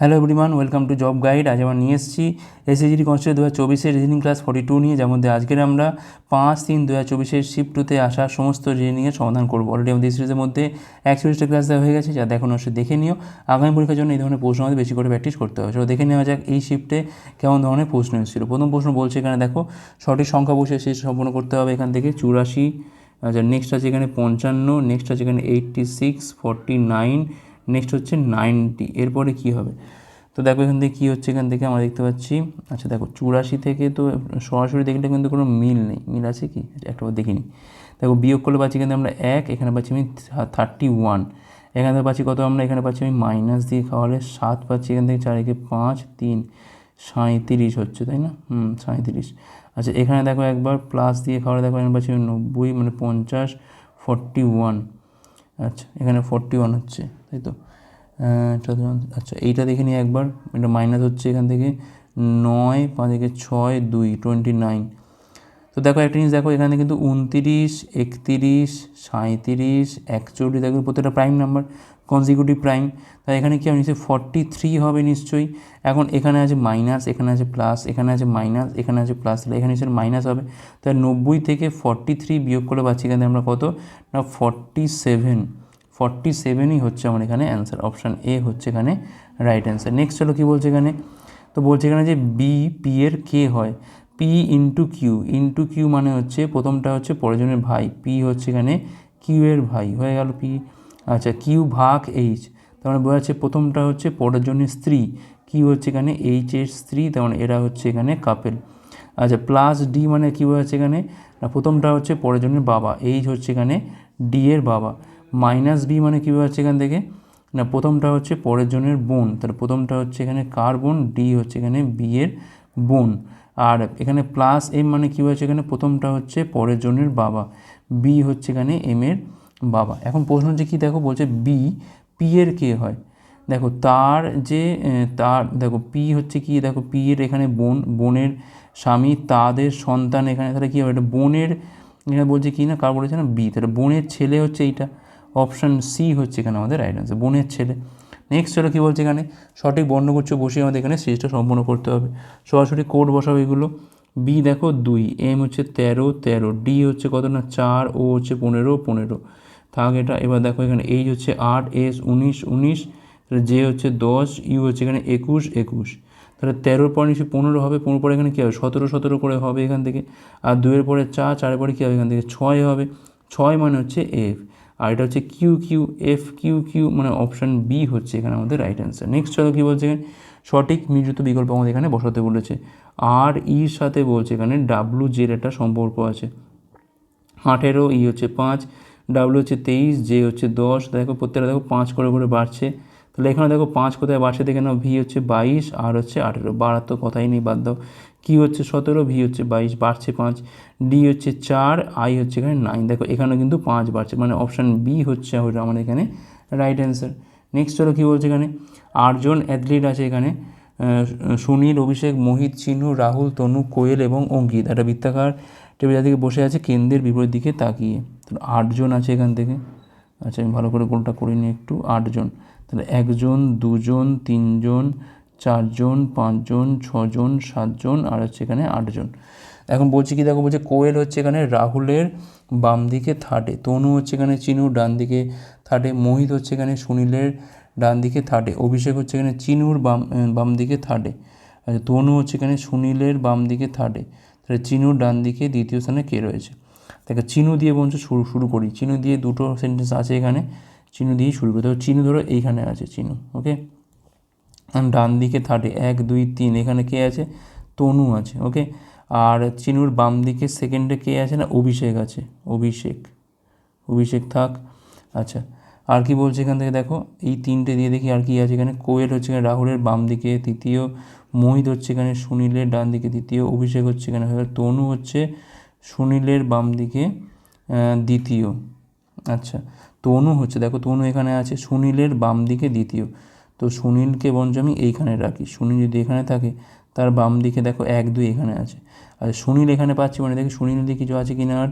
Hello everyone welcome to job guide আজ আমরা নিয়ে এসেছি এসএসজি কনস্টেবল দু হাজার চব্বিশের রিজনিং ক্লাস ফর্টি টু নিয়ে, যার মধ্যে আজকের আমরা পাঁচ তিন দু হাজার চব্বিশের শিফট টুতে আসা সমস্ত রিজনিংয়ের সমাধান করব। অলরেডি আমাদের সিরিজের মধ্যে এক সিরিজটা ক্লাস দেওয়া হয়ে গেছে, যা দেখুন অবশ্যই দেখে নিও। আগামী পরীক্ষার জন্য এই ধরনের প্রশ্ন আমাদের বেশি করে প্র্যাকটিস করতে হবে। সেটা দেখে নেওয়া যাক এই শিফটে কেমন ধরনের প্রশ্ন এসেছিল। প্রথম প্রশ্ন বলছে এখানে দেখো, সঠিক সংখ্যা বসে শেষ সম্পন্ন করতে হবে এখান থেকে চুরাশি। আচ্ছা নেক্সট আছে এখানে পঞ্চান্ন নেক্সট আছে এখানে eighty six forty nine next হচ্ছে নাইনটি এরপরে কী হবে? তো দেখো এখান থেকে কী হচ্ছে? এখান থেকে আমরা দেখতে পাচ্ছি আচ্ছা দেখো, চুরাশি থেকে তো সরাসরি দেখলে কিন্তু কোনো মিল নেই। মিল আছে কি? একটাবার দেখিনি। দেখো, বিয়োগ করলে পাচ্ছি কিন্তু আমরা এক, এখানে পাচ্ছি আমি থার্টি ওয়ান এখান থেকে পাচ্ছি কত আমরা? এখানে পাচ্ছি আমি মাইনাস দিয়ে খাওয়ালে সাত, পাচ্ছি এখান থেকে চার একে পাঁচ, তিন। সাঁত্রিশ হচ্ছে, তাই না? হুম সাঁত্রিশ আচ্ছা এখানে দেখো একবার প্লাস দিয়ে খাওয়ালে দেখো এখানে পাচ্ছি নব্বই মানে পঞ্চাশ ফর্টি ওয়ান আচ্ছা এখানে ফর্টি ওয়ান হচ্ছে। তাই তো আচ্ছা এইটা দেখে নিই একবার। এটা মাইনাস হচ্ছে এখান থেকে নয়, পাঁচ থেকে ছয়, দুই টোয়েন্টি নাইন তো দেখো, একটা জিনিস দেখো, এখানে কিন্তু উনতিরিশ, একতিরিশ সাঁত্রিশ একচল্লিশ, দেখো, প্রত্যেকটা প্রাইম নাম্বার কনজিকিউটিভ প্রাইম তাই এখানে কি হবে? নিশ্চয়ই ফর্টি থ্রি হবে নিশ্চয়ই। এখন এখানে আছে মাইনাস এখানে আছে প্লাস এখানে আছে মাইনাস এখানে আছে প্লাস তাহলে এখানে নিশ্চয়ই মাইনাস হবে। তাই নব্বই থেকে ফর্টি থ্রি বিয়োগ করে পাচ্ছি এখানে আমরা কত? না ফর্টি সেভেন ফর্টি সেভেনই হচ্ছে আমার এখানে অ্যান্সার অপশান এ হচ্ছে এখানে রাইট অ্যান্সার নেক্সট চলো কী বলছে এখানে? তো বলছে এখানে যে বি পি এর কে হয়। P into Q into Q মানে হচ্ছে প্রথমটা হচ্ছে পরজনের ভাই পি হচ্ছে এখানে কিউ এর ভাই, হয়ে গেল পি আচ্ছা কিউ ভাগ এইচ তার মানে বোঝা যাচ্ছে প্রথমটা হচ্ছে পরজনের স্ত্রী কিউ হচ্ছে এখানে এইচ এর স্ত্রী, তার মানে এরা হচ্ছে এখানে কাপেল আচ্ছা প্লাস ডি মানে কী বোঝাচ্ছে এখানে? না, প্রথমটা হচ্ছে পরজনের বাবা এইচ হচ্ছে এখানে ডি এর বাবা। মাইনাস বি মানে কী হচ্ছে এখান থেকে? না, প্রথমটা হচ্ছে পরের জনের বোন। তাহলে প্রথমটা হচ্ছে এখানে কার বোন? ডি হচ্ছে এখানে বি এর বোন। আর এখানে প্লাস এম মানে কী হচ্ছে এখানে? প্রথমটা হচ্ছে পরের জনের বাবা। বি হচ্ছে এখানে এম এর বাবা। এখন প্রশ্ন হচ্ছে কী? দেখো, বলছে বি, পি এর কে হয়? দেখো, তার যে তার, দেখো, পি হচ্ছে কি? দেখো, পি এর এখানে বোন, বোনের স্বামী, তাদের সন্তান এখানে, তাহলে কী হবে? এটা বোনের, এখানে বলছে কি না? কার বলেছে না? বি। তাহলে বোনের ছেলে হচ্ছে এইটা। অপশান সি হচ্ছে এখানে আমাদের রাইট আনসার বোনের ছেলে। নেক্সট চলো কী বলছে এখানে? সঠিক বর্ণগুচ্ছ বসিয়ে আমাদের এখানে সিরিজটা সম্পূর্ণ করতে হবে। সরাসরি কোড বসাবো এগুলো। বি দেখো দুই এম হচ্ছে তেরো তেরো। ডি হচ্ছে কত না? চার ও হচ্ছে পনেরো পনেরো। থাক এটা, এবার দেখো এখানে এইচ হচ্ছে আট এস উনিশ উনিশ। তাহলে জে হচ্ছে দশ ইউ হচ্ছে এখানে একুশ একুশ। তাহলে তেরোর পরে নিশ্চয়ই পনেরো হবে পনেরো পরে এখানে কী হবে? সতেরো সতেরো করে হবে এখান থেকে। আর দুয়ের পরে চার, চারের পরে কী হবে এখান থেকে? ছয় হবে। ছয় মানে হচ্ছে এফ আর এটা হচ্ছে Q Q F Q Q মানে অপশান বি হচ্ছে এখানে আমাদের রাইট অ্যান্সার নেক্সট চলো কী বলছে এখানে? সঠিক মিলিত বিকল্প আমাদের এখানে বসাতে বলেছে। আর ইর সাথে বলছে এখানে ডাব্লু জের একটা সম্পর্ক আছে। আঠেরো ই হচ্ছে পাঁচ ডাব্লু হচ্ছে তেইশ জে হচ্ছে দশ। দেখো প্রত্যেকটা দেখো পাঁচ করে করে বাড়ছে। তাহলে এখানে দেখো পাঁচ কোথায় বাড়ছে? দেখে নাও ভি হচ্ছে বাইশ আর হচ্ছে আঠেরো। বাড়ার তো কথাই নেই, বাদ দাও। কি হচ্ছে সতেরো ভি হচ্ছে বাইশ, বাড়ছে পাঁচ। ডি হচ্ছে চার আই হচ্ছে এখানে নাইন দেখো, এখানেও কিন্তু পাঁচ বাড়ছে মানে অপশান বি হচ্ছে আমাদের এখানে রাইট অ্যান্সার নেক্সট চলো কী বলছে এখানে? আটজন অ্যাথলিট আছে এখানে সুনীল, অভিষেক, মোহিত চিহ্ন রাহুল, তনু, কোয়েল এবং অঙ্কিত। একটা বৃত্তাকার টেবিল দিকে বসে আছে, কেন্দ্রের বিপরীত দিকে তাকিয়ে। তাহলে আটজন আছে এখান থেকে। আচ্ছা আমি ভালো করে গোলটা করিনি একটু। আটজন। তাহলে একজন, দুজন, তিনজন, চারজন, পাঁচজন, ছজন, সাতজন আর হচ্ছে এখানে আটজন। এখন বলছি কি, দেখো বলছে কোয়েল হচ্ছে এখানে রাহুলের বাম দিকে থার্ডে তনু হচ্ছে এখানে চিনুর ডান দিকে থার্ডে মোহিত হচ্ছে এখানে সুনীলের ডান দিকে থার্ডে অভিষেক হচ্ছে এখানে চিনুর বাম বাম দিকে থার্ডে আচ্ছা তনু হচ্ছে এখানে সুনীলের বাম দিকে থার্ডে তাহলে চিনুর ডান দিকে দ্বিতীয় স্থানে কে রয়েছে? দেখো চিনু দিয়ে বলছে শুরু শুরু করি। চিনু দিয়ে দুটো সেন্টেন্স আছে এখানে। চিনু দিয়েই শুরু করি তবে চিনু ধরো এইখানে আছে চিনু ওকে ডান দিকে থার্ডে এক, দুই, তিন, এখানে কে আছে? তনু আছে ওকে আর চিনুর বাম দিকে সেকেন্ডে কে আছে না? অভিষেক আছে, অভিষেক অভিষেক থাক আচ্ছা। আর কি বলছে এখান থেকে দেখো, এই তিনটে দিয়ে দেখি আর কি আছে এখানে, কোয়েল হচ্ছে এখানে রাহুলের বাম দিকে, তৃতীয় মোহিত হচ্ছে এখানে সুনীলের ডান দিকে দ্বিতীয় অভিষেক হচ্ছে এখানে তনু হচ্ছে সুনীলের বাম দিকে দ্বিতীয় আচ্ছা। তনু হচ্ছে, দেখো তনু এখানে আছে, সুনীলের বাম দিকে দ্বিতীয়। তো সুনীলকে বঞ্চ আমি এইখানে রাখি। সুনীল যদি এখানে থাকে, তার বাম দিকে দেখো এক, দুই এখানে আছে। আচ্ছা সুনীল এখানে পাচ্ছি মানে দেখি সুনীল দিয়ে কিছু আছে কি না আর?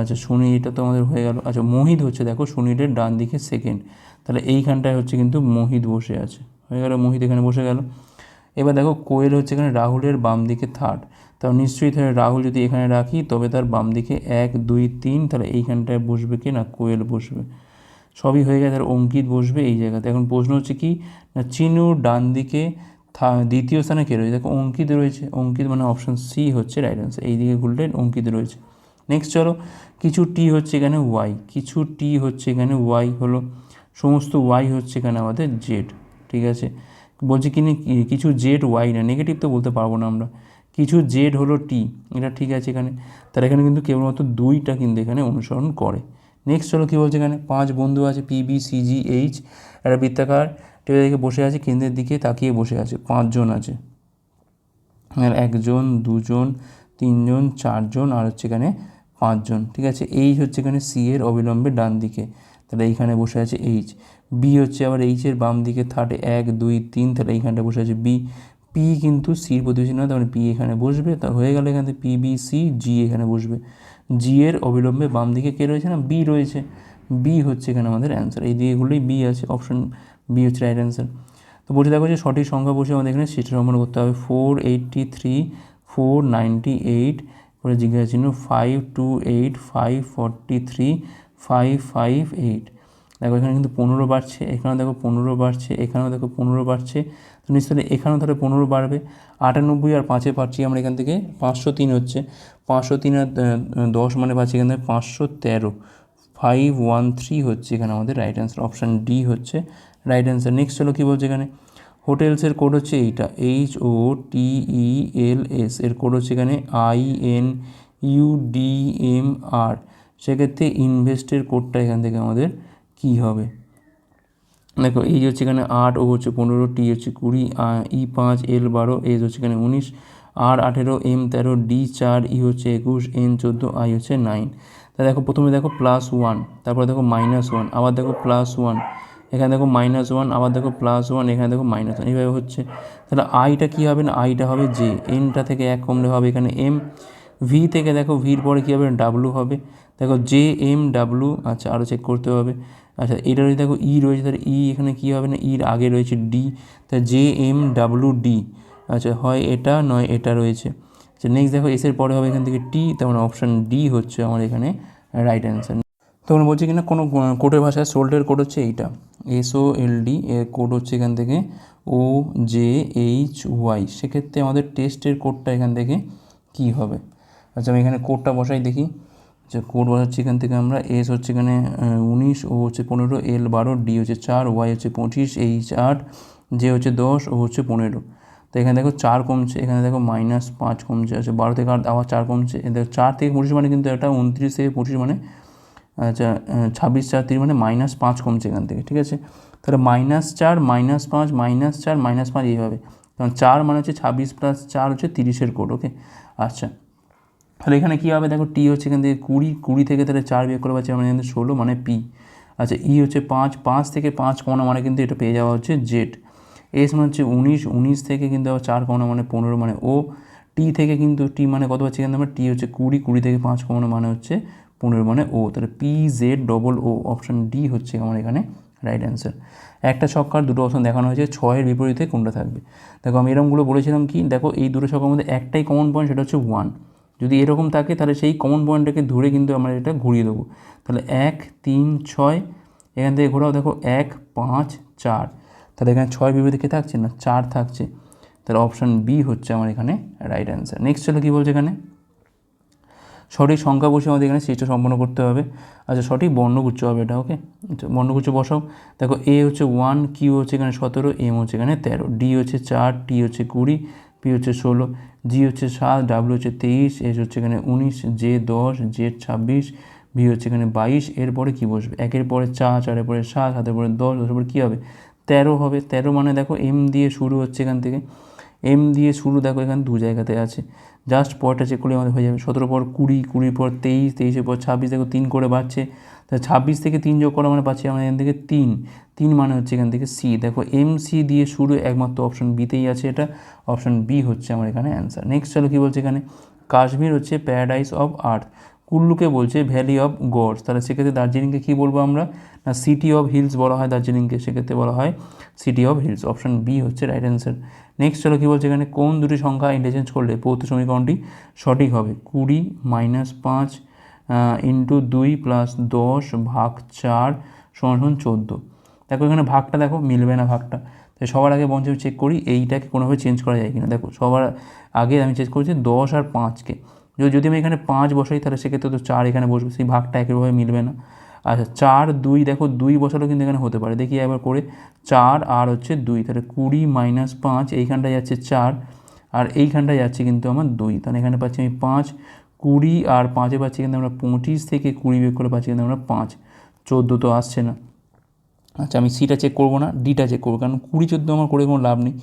আচ্ছা সুনীল, এটা তো আমাদের হয়ে গেল। আচ্ছা মোহিত হচ্ছে, দেখো সুনীলের ডান দিকে সেকেন্ড তাহলে এইখানটায় হচ্ছে কিন্তু মোহিত বসে আছে। হয়ে গেল, মোহিত এখানে বসে গেল। এবার দেখো কোয়েল হচ্ছে এখানে রাহুলের বাম দিকে থার্ড তাহলে নিশ্চয়ই তাহলে রাহুল যদি এখানে রাখি তবে তার বাম দিকে এক দুই তিন তাহলে এইখানটায় বসবে কি না? কোয়েল বসবে। সবই হয়ে গেছে আর অঙ্কিত বসবে এই জায়গাতে। এখন প্রশ্ন হচ্ছে কি না চিনুর ডান দিকে থা- দ্বিতীয় স্থানে কে রয়েছে? দেখো অঙ্কিত রয়েছে। অঙ্কিত মানে অপশন সি হচ্ছে রাইট অ্যান্সার এই দিকে ঘুরলে অঙ্কিত রয়েছে। নেক্সট চলো কিছু টি হচ্ছে এখানে ওয়াই কিছু টি হচ্ছে এখানে ওয়াই হলো সমস্ত ওয়াই হচ্ছে এখানে আমাদের জেড ঠিক আছে? বলছে কি না, কি- কিছু জেড ওয়াই না। নেগেটিভ তো বলতে পারব না আমরা। কিছু জেড হলো টি এটা ঠিক আছে এখানে। তার এখানে কিন্তু কেবলমাত্র দুইটা কিন্তু এখানে অনুসরণ করে। নেক্সট চলো কী বলছে এখানে? পাঁচ বন্ধু আছে পিবি সিজি এইচ একটা বৃত্তাকার। টেবিলের দিকে বসে আছে, কেন্দ্রের দিকে তাকিয়ে বসে আছে, পাঁচজন আছে। আর একজন, দুজন, তিনজন, চারজন, আর হচ্ছে এখানে পাঁচজন, ঠিক আছে? এইচ হচ্ছে এখানে সি এর অবিলম্বে ডান দিকে। তাহলে এইখানে বসে আছে এইচ বি হচ্ছে আবার এইচের বাম দিকে থার্ড এক, দুই, তিন, তাহলে এইখানটা বসে আছে বি পি কিন্তু সির প্রতিবেশী নয় তাহলে পি এখানে বসবে, তা হয়ে গেল এখান পি বি সি জি এখানে বসবে। জি এর অবিলম্বে বাম দিকে কে রয়েছে না? বি রয়েছে। বি হচ্ছে এখানে আমাদের অ্যান্সার এই দিকেগুলোই বি আছে অপশন বি হচ্ছে রাইট অ্যান্সার তো বলতে দেখো যে সঠিক সংখ্যা বসে আমাদের এখানে সেটা সম্পন্ন করতে হবে। Four eighty three four ninety eight পরে জিজ্ঞাসা চিহ্ন five two eight five forty three five five eight দেখো এখানে কিন্তু পনেরো বাড়ছে, এখানেও দেখো পনেরো বাড়ছে, এখানেও দেখো পনেরো বাড়ছে। নিশ্চয়ই এখানেও তাহলে পনেরো বাড়বে। আটানব্বই আর পাঁচে পাচ্ছি আমরা এখান থেকে, পাঁচশো তিন হচ্ছে। পাঁচশো তিন আর দশ মানে পাচ্ছি এখান থেকে পাঁচশো তেরো। ফাইভ ওয়ান থ্রি হচ্ছে এখানে আমাদের রাইট অ্যান্সার অপশান ডি হচ্ছে রাইট অ্যান্সার নেক্সট হলো কী বলছে এখানে? হোটেলসের কোড হচ্ছে এইটা H O T E L S এর কোড হচ্ছে এখানে I N U D M R সেক্ষেত্রে ইনভেস্টের কোডটা এখান থেকে আমাদের কী হবে? দেখো, এই হচ্ছে এখানে আট, ও হচ্ছে পনেরো, টি হচ্ছে কুড়ি ই পাঁচ, এল বারো এজ হচ্ছে এখানে উনিশ, আর আঠেরো, এম তেরো, ডি চার, ই হচ্ছে একুশ, এন চোদ্দ, আই হচ্ছে নাইন। তা দেখো, প্রথমে দেখো প্লাস ওয়ান, তারপরে দেখো মাইনাস ওয়ান, আবার দেখো প্লাস ওয়ান, এখানে দেখো মাইনাস ওয়ান, আবার দেখো প্লাস ওয়ান, এখানে দেখো মাইনাস ওয়ান, এইভাবে হচ্ছে। তাহলে আইটা কী হবে না? আইটা হবে জে এনটা থেকে এক কমলে হবে এখানে এম, ভি থেকে দেখো, ভির পরে কী হবে? ডাব্লু হবে। দেখো জে, এম, ডাব্লু আচ্ছা আরও চেক করতে হবে। আচ্ছা এটা যদি দেখো ই রয়েছে, তাহলে ই এখানে কী হবে না? ইর আগে রয়েছে ডি তা জে এম ডাব্লু ডি আচ্ছা হয় এটা, নয় এটা রয়েছে। আচ্ছা নেক্সট দেখো এসের পরে হবে এখান থেকে টি তার মানে অপশান ডি হচ্ছে আমার এখানে রাইট অ্যান্সার তখন বলছি কিনা, কোনো কোডের ভাষায় সোল্টের কোড হচ্ছে এইটা। এস ও এল ডি এর কোড হচ্ছে এখান থেকে ও জে এইচ ওয়াই সেক্ষেত্রে আমাদের টেস্টের কোডটা এখান থেকে কী হবে? আচ্ছা আমি এখানে কোডটা বসাই দেখি। আচ্ছা কোড বসাচ্ছি এখান থেকে আমরা এস হচ্ছে এখানে উনিশ ও হচ্ছে পনেরো এল বারো ডি হচ্ছে চার ওয়াই হচ্ছে পঁচিশ এইচ আট জে হচ্ছে দশ ও হচ্ছে পনেরো। তো এখানে দেখো চার কমছে, এখানে দেখো মাইনাস পাঁচ কমছে আচ্ছা বারো থেকে আট, আবার চার কমছে। দেখো চার থেকে পঁচিশ মানে কিন্তু একটা উনত্রিশ থেকে পঁচিশ মানে আচ্ছা ছাব্বিশ চার তিরিশ মানে মাইনাস পাঁচ কমছে এখান থেকে, ঠিক আছে? তাহলে মাইনাস চার মাইনাস পাঁচ মাইনাস চার মাইনাস পাঁচ এইভাবে। কারণ চার মানে হচ্ছে ছাব্বিশ প্লাস চার হচ্ছে তিরিশের কোড ওকে আচ্ছা। তাহলে এখানে কী হবে? দেখো টি হচ্ছে এখান থেকে কুড়ি কুড়ি থেকে তাহলে চার বিয়োগ করে পাচ্ছি আমরা এখান থেকে ষোলো মানে পি আচ্ছা ই হচ্ছে পাঁচ পাঁচ থেকে পাঁচ কমানো মানে কিন্তু এটা পেয়ে যাওয়া হচ্ছে জেড এস মানে হচ্ছে উনিশ উনিশ থেকে কিন্তু আবার চার কমানো মানে পনেরো মানে ও টি থেকে কিন্তু টি মানে কত পাচ্ছি কিন্তু আমরা? টি হচ্ছে কুড়ি কুড়ি থেকে পাঁচ কমানো মানে হচ্ছে পনেরো মানে ও তাহলে P Z double O option D হচ্ছে আমার এখানে রাইট অ্যান্সার একটা ছক্কার দুটো অপশান দেখানো হয়েছে, ছয়ের বিপরীতে কোনটা থাকবে? দেখো, আমি এরকমগুলো বলেছিলাম কি? দেখো, এই দুটো ছক্কার মধ্যে একটাই কমন পয়েন্ট সেটা হচ্ছে ওয়ান যদি এরকম থাকে, তাহলে সেই কমন পয়েন্টটাকে ধরে কিন্তু আমরা এটা ঘুরিয়ে দেবো। তাহলে এক, তিন, ছয়, এখান থেকে ঘোরাও, দেখো এক, পাঁচ, চার। তাহলে এখানে ছয় বিপরীতে কে থাকছে না? চার থাকছে। তাহলে অপশান বি হচ্ছে আমার এখানে রাইট অ্যান্সার নেক্সট চলো কী বলছে এখানে? সঠিক সংখ্যা বসে আমাদের এখানে সিস্টেম সম্পন্ন করতে হবে। আচ্ছা সঠিক বর্ণগুচ্ছ হবে এটা ওকে আচ্ছা বর্ণগুচ্ছ বসাও। দেখো এ হচ্ছে ওয়ান কিউ হচ্ছে এখানে সতেরো এম হচ্ছে এখানে তেরো। ডি হচ্ছে চার টি হচ্ছে কুড়ি। পি হচ্ছে ষোলো জি হচ্ছে সাত ডাব্লিউ হচ্ছে তেইশ এস হচ্ছে এখানে উনিশ জে দশ জেড ছাব্বিশ ভি হচ্ছে এখানে বাইশ, এরপরে কী বসবে? একের পরে চার, চারের পরে সাত, সাতের পরে দশ, দশের পরে কী হবে? তেরো হবে। তেরো মানে দেখো এম দিয়ে শুরু হচ্ছে এখান থেকে। এম দিয়ে শুরু দেখো এখানে দু জায়গাতে আছে। জাস্ট পরটা চেক করলে আমাদের হয়ে যাবে। সতেরো পর কুড়ি, কুড়ির পর তেইশ, তেইশের পর ছাব্বিশ, দেখো তিন করে বাড়ছে। তা ছাব্বিশ থেকে তিন যোগ করা মানে পাচ্ছি আমরা এখান থেকে তিন। তিন মানে হচ্ছে এখান থেকে সি দেখো এম সি দিয়ে শুরু একমাত্র অপশন বিতেই আছে এটা। অপশন বি হচ্ছে আমার এখানে অ্যান্সার নেক্সট চলো কী বলছে এখানে? কাশ্মীর হচ্ছে প্যারাডাইস অফ আর্থ কুল্লুকে বলছে ভ্যালি অফ গডস তাহলে সেক্ষেত্রে দার্জিলিংকে কী বলব আমরা? না সিটি অফ হিলস বলা হয় দার্জিলিংকে, সেক্ষেত্রে বলা হয় city of hills option B হচ্ছে রাইট অ্যান্সার নেক্সট চলো কী বলছে এখানে? কোন দুটি সংখ্যা ইন্টারচেঞ্জ করলে পৌথ সমীকরণটি সঠিক হবে? কুড়ি মাইনাস পাঁচ ইন্টু দুই প্লাস দশ ভাগ চার সমান চোদ্দ। দেখো এখানে ভাগটা দেখো, মিলবে না ভাগটা। তাই সবার আগে বঞ্চ চেক করি, এইটাকে কোনোভাবে চেঞ্জ করা যায় কিনা। দেখো, সবার আগে আমি চেঞ্জ করছি দশ আর পাঁচকে। যদি আমি এখানে পাঁচ বসাই, তাহলে সেক্ষেত্রে তো চার এখানে বসবে, সেই ভাগটা একইভাবে মিলবে না। আচ্ছা চার, দুই, দেখো, দুই বসালেও কিন্তু এখানে হতে পারে। দেখি একবার করে, চার আর হচ্ছে দুই, তাহলে কুড়ি মাইনাস পাঁচ, এইখানটায় যাচ্ছে চার, আর এইখানটায় যাচ্ছে কিন্তু আমার দুই। তাহলে এখানে পাচ্ছি আমি পাঁচ কুড়ি আর পাঁচে পাচ্ছি কিন্তু আমরা পঁচিশ থেকে কুড়ি বের করে পাচ্ছি কিন্তু আমরা পাঁচ। চোদ্দ তো আসছে না। আচ্ছা আমি সিটা চেক করব না ডিটা চেক করব, কারণ কুড়ি চোদ্দ আমার করে কোনো লাভ নেই।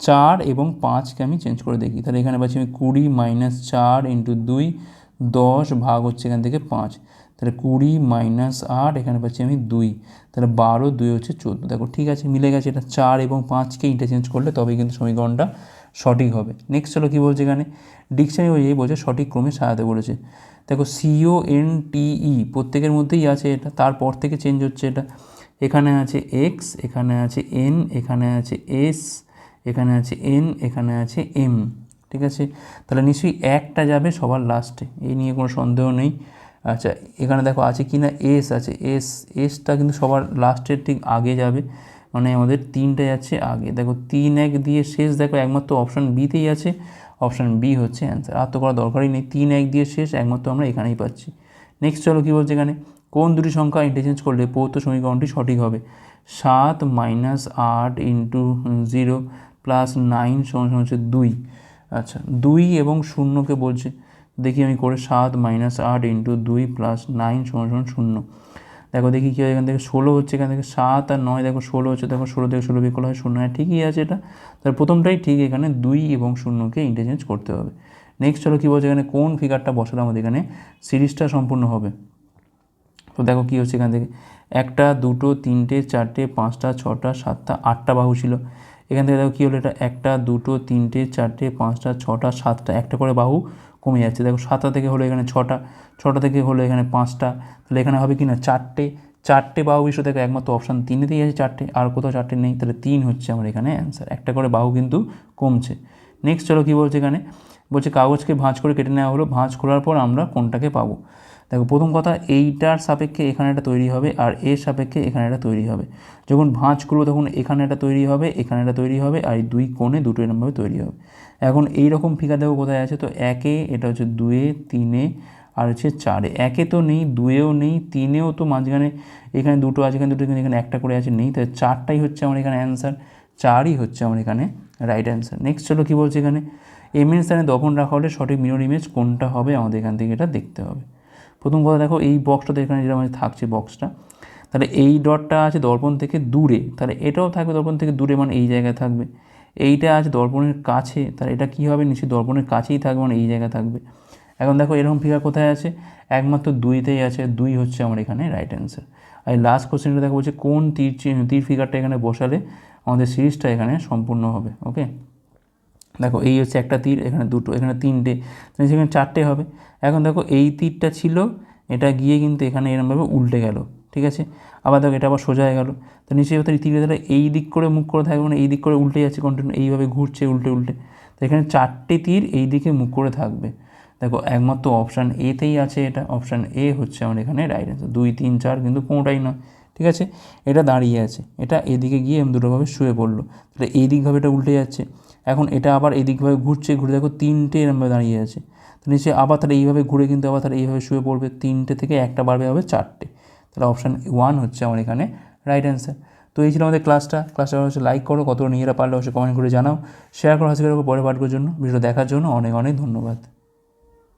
চার এবং পাঁচকে আমি চেঞ্জ করে দেখি। তাহলে এখানে পাচ্ছি আমি কুড়ি মাইনাস চার ইন্টু দুই, দশ ভাগ হচ্ছে এখান থেকে পাঁচ। তাহলে কুড়ি মাইনাস আট, এখানে পাচ্ছি আমি দুই। তাহলে বারো, দুই হচ্ছে চোদ্দ। দেখো, ঠিক আছে, মিলে গেছে এটা। চার এবং পাঁচকে ইন্টারচেঞ্জ করলে তবেই কিন্তু সমীকরণটা সঠিক হবে। নেক্সট হলো কী বলছে এখানে? ডিকশনারি অনুযায়ী বলছে সঠিক ক্রমে সাজাতে বলেছে। দেখো সিও এন টিই প্রত্যেকের মধ্যেই আছে এটা, তারপর থেকে চেঞ্জ হচ্ছে এটা। এখানে আছে এক্স এখানে আছে এন এখানে আছে এস এখানে আছে এন এখানে আছে এম ঠিক আছে? তাহলে নিশ্চয়ই একটা যাবে সবার লাস্টে এই নিয়ে কোনো সন্দেহ নেই। আচ্ছা এখানে দেখো আছে কি না এস আছে এস এসটা কিন্তু সবার লাস্টের ঠিক আগে যাবে। মানে আমাদের তিনটে যাচ্ছে আগে। দেখো তিন এক দিয়ে শেষ, দেখো একমাত্র অপশান বিতেই আছে অপশান বি হচ্ছে অ্যান্সার আর তো করা দরকারই নেই, তিন এক দিয়ে শেষ, একমাত্র আমরা এখানেই পাচ্ছি। নেক্সট চলো কী বলছে এখানে? কোন দুটি সংখ্যা ইন্টারচেঞ্জ করলে পৌত্র সমীকরণটি সঠিক হবে? সাত মাইনাস আট ইন্টু জিরো প্লাস নাইন সমান সমান হচ্ছে দুই। আচ্ছা দুই এবং শূন্যকে বলছে। দেখি আমি করে সাত মাইনাস আট ইন্টু দুই প্লাস নাইন সমান সমান শূন্য। দেখো দেখি কী হয় এখান থেকে ষোলো হচ্ছে, এখান থেকে সাত আর নয়, দেখো ষোলো হচ্ছে, দেখো ষোলো থেকে ষোলো বিকল হয় শূন্য। হয়, ঠিকই আছে এটা। তার প্রথমটাই ঠিক, এখানে দুই এবং শূন্যকে ইন্টারচেঞ্জ করতে হবে। নেক্সট হলো কী বলছে এখানে? কোন ফিগারটা বসালে আমাদের এখানে? সিরিজটা সম্পূর্ণ হবে। তো দেখো কী হচ্ছে এখান থেকে? একটা, দুটো, তিনটে, চারটে, পাঁচটা, ছটা, সাতটা, আটটা বাহু ছিল। এখান থেকে দেখো কী হলো এটা? একটা, দুটো, তিনটে, চারটে, পাঁচটা, ছটা, সাতটা, একটা করে বাহু কমে যাচ্ছে। দেখো সাতটা থেকে হলো এখানে ছটা ছটা থেকে হলো এখানে পাঁচটা। তাহলে এখানে হবে কি না? চারটে চারটে বাহু বিশ্ব থেকে একমাত্র অপশান তিনেতেই আছে চারটে, আর কোথাও চারটে নেই। তাহলে তিন হচ্ছে আমার এখানে অ্যান্সার একটা করে বাহু কিন্তু কমছে। নেক্সট চলো কী বলছে এখানে? বলছে কাগজকে ভাঁজ করে কেটে নেওয়া হলো। ভাঁজ করার পর আমরা কোনটাকে পাবো? দেখো, প্রথম কথা, এইটার সাপেক্ষে এখানে একটা তৈরি হবে আর এর সাপেক্ষে এখানে একটা তৈরি হবে। যখন ভাঁজ করব তখন এখানে একটা তৈরি হবে, এখানে একটা তৈরি হবে আর দুই কোণে দুটো এরমভাবে তৈরি হবে। এখন এই রকম ফিগার দেখো কোথায় আছে তো, একে, এটা হচ্ছে দুয়ে, তিনে আর হচ্ছে চারে। একে তো নেই, দুয়েও নেই, তিনেও তো মাঝখানে এখানে দুটো আছে, এখানে দুটো, এখানে এখানে একটা করে আছে, নেই। তাহলে চারটাই হচ্ছে আমার এখানে অ্যান্সার চারই হচ্ছে আমার এখানে রাইট অ্যান্সার নেক্সট চলো কী বলছে এখানে? এম এর স্থানে দপন রাখা হলে সঠিক মিরর ইমেজ কোনটা হবে? আমাদের এখান থেকে এটা দেখতে হবে। প্রথম কথা দেখো, এই বক্সটাতে এখানে যেটা থাকছে বক্সটা তাহলে এই ডটটা আছে দর্পণ থেকে দূরে, তাহলে এটাও থাকবে দর্পণ থেকে দূরে মানে এই জায়গায় থাকবে। এইটা আছে দর্পণের কাছে, তাহলে এটা কী হবে? নিশ্চয়ই দর্পণের কাছেই থাকবে মানে এই জায়গায় থাকবে। এখন দেখো, এরকম ফিগার কোথায় আছে? একমাত্র দুইতেই আছে, দুই হচ্ছে আমার এখানে রাইট অ্যান্সার আর লাস্ট কোশ্চেনটা দেখো বলছে, কোন তীর তীর ফিগারটা এখানে বসালে আমাদের সিরিজটা এখানে সম্পূর্ণ হবে ওকে দেখো এই হচ্ছে একটা তীর, এখানে দুটো, এখানে তিনটে সেখানে চারটে হবে। এখন দেখো এই তীরটা ছিল, এটা গিয়ে কিন্তু এখানে এরমভাবে উল্টে গেল, ঠিক আছে? আবার দেখো এটা আবার সোজা হয়ে গেল। তো নিচে হতে তীরে তাহলে এই দিক করে মুখ করে থাকবে মানে এই দিক করে উল্টে যাচ্ছে কন্টিনিউ এইভাবে ঘুরছে উল্টে উল্টে। তো এখানে চারটে তীর এই দিকে মুখ করে থাকবে। দেখো একমাত্র অপশান এতেই আছে এটা অপশান এ হচ্ছে আমার এখানে রাইট অ্যান্সার দুই, তিন, চার কিন্তু কোনোটাই নয়, ঠিক আছে? এটা দাঁড়িয়ে আছে, এটা এদিকে গিয়ে দুটোভাবে শুয়ে পড়ল। তাহলে এই দিকভাবে এটা উল্টে যাচ্ছে। এখন এটা আবার এদিকভাবে ঘুরছে, ঘুরে দেখো তিনটে এরমভাবে দাঁড়িয়ে আছে। তো নিশ্চয়ই আবার তারা এইভাবে ঘুরে কিন্তু আবার তারা এইভাবে শুয়ে পড়বে, তিনটে থেকে একটা বাড়বে, হবে চারটে। তাহলে অপশান ওয়ান হচ্ছে আমার এখানে রাইট অ্যান্সার তো এই ছিল আমাদের ক্লাসটা ক্লাসটা হচ্ছে লাইক করো কত নিজেরা পারলে অবশ্যই কমেন্ট করে জানাও। শেয়ার করো, হাসি পরে পাঠকের জন্য। ভিডিও দেখার জন্য অনেক অনেক ধন্যবাদ।